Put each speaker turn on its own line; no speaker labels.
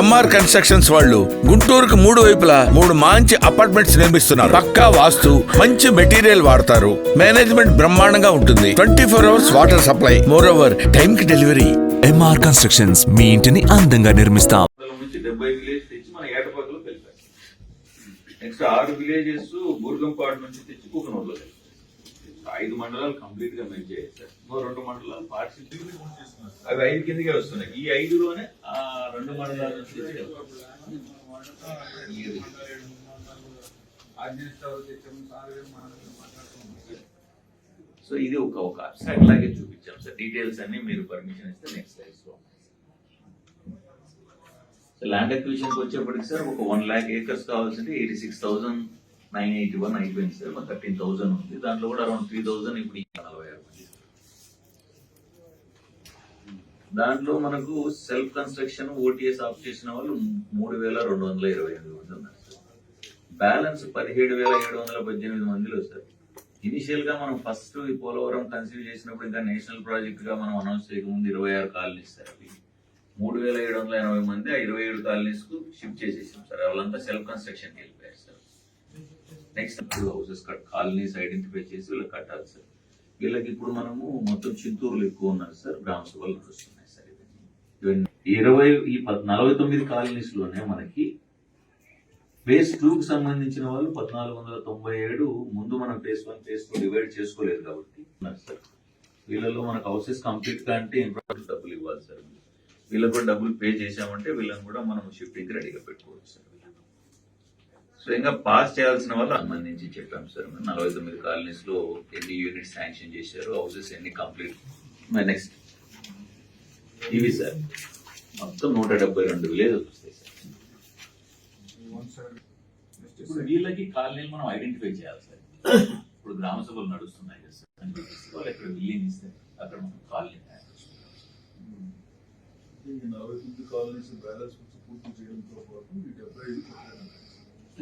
MR constructions వాళ్ళు గుంటూరుకు మూడు వైపులా మూడు మంచి అపార్ట్మెంట్స్ నిర్మిస్తున్నారు. పక్కా వాస్తు మంచి మెటీరియల్ వాడతారు. మేనేజ్మెంట్ బ్రహ్మాండంగా ఉంటుంది. Twenty four hours water supply. Moreover time కి డెలివరీ
ఎంఆర్ కన్స్ట్రక్షన్స్ మీ ఇంటిని అందంగా నిర్మిస్తాం.
నెక్స్ట్ ఆరు విలేజెస్ బూర్గంపాడు నుంచి తెచ్చి కుకనూరులో ఐదు మండలాలు కంప్లీట్గా మెయిన్ చేయాలి సార్ ఇంకో రెండు మండలాలు పార్షియల్ అవి ఐదు కిందకే వస్తున్నాయి. ఈ ఐదులోనే ఆ రెండు మండలాల నుంచి సో ఇది ఒక ఒక అబ్స్ట్రాక్ట్ లాగే చూపించాం సార్. డీటెయిల్స్ అన్ని మీరు పర్మిషన్ ఇస్తే next slides so land acquisition వచ్చేప్పటికి సార్ ఒక వన్ ల్యాక్ ఏకర్స్ కావాల్సింది eighty six thousand nine eighty one అయిపోయింది సార్. మన థర్టీన్ థౌసండ్ ఉంది. దాంట్లో కూడా అరౌండ్ త్రీ థౌసండ్ ఇప్పుడు నలభై ఆరు మంది. దాంట్లో మనకు సెల్ఫ్ కన్స్ట్రక్షన్ ఓటీఎస్ ఆఫ్ చేసిన వాళ్ళు మూడు వేల రెండు వందల ఇరవై ఎనిమిది మంది ఉన్నారు సార్ బ్యాలెన్స్ పదిహేడు వేల ఏడు వందల పద్దెనిమిది మందిలో సార్ ఇనిషియల్గా మనం ఫస్ట్ ఈ పోలవరం కన్సీవ్ చేసినప్పుడు ఇంకా నేషనల్ ప్రాజెక్ట్గా మనం అనౌన్స్ చేయకముందు ఇరవై ఆరు కాలనీస్ సార్ అవి. మూడు వేల ఏడు వందల ఎనభై మంది ఆ ఇరవై ఏడు కాలనీస్కు షిఫ్ట్ చేసేసాం సార్ వాళ్ళంతా సెల్ఫ్ కన్స్ట్రక్షన్ వెళ్ళిపోయారు sir next houses cut colonies identify చేసి వీళ్ళకి కట్టాలి సార్ వీళ్ళకి ఇప్పుడు మనము మొత్తం చింతూరులు ఎక్కువ ఉన్నారు సార్ గ్రామ సభలు నడుస్తున్నాయి సార్ ఇవన్నీ ఇరవై ఈ నలభై తొమ్మిది కాలనీస్లోనే మనకి ఫేజ్ టూకి సంబంధించిన వాళ్ళు పద్నాలుగు వందల తొంభై ఏడు ముందు మనం phase one phase two divide చేసుకోలేదు కాబట్టి సార్. వీళ్ళలో మనకు హౌసెస్ కంప్లీట్గా అంటే డబ్బులు ఇవ్వాలి సార్. వీళ్ళకు కూడా డబ్బులు పే చేసామంటే వీళ్ళని కూడా మనం షిఫ్టింగ్ రెడీగా పెట్టుకోవచ్చు సార్. సో ఇంకా పాస్ చేయాల్సిన వాళ్ళు సంబంధించి చెప్పాం సార్. నలభై తొమ్మిది కాలనీస్లో ఎన్ని యూనిట్స్ శాంక్షన్ చేశారు హౌసెస్ ఎన్ని కంప్లీట్ మై నెక్స్ట్ ఇవి సార్. మొత్తం నూట డెబ్బై రెండు విలేజెస్ వస్తాయి సార్. ఇప్పుడు వీళ్ళకి కాలనీలు మనం ఐడెంటిఫై చేయాలి సార్. ఇప్పుడు గ్రామ సభలు నడుస్తున్నాయి కదా సార్. వాళ్ళు ఎక్కడ విలీన్ ఇస్తే అక్కడ మనం కాలనీ
నలభై తొమ్మిది కాలనీస్ బ్యాలెన్స్ పూర్తి చేయడంతో పాటు ఈ డెబ్బై ఐదు కొట్టారు.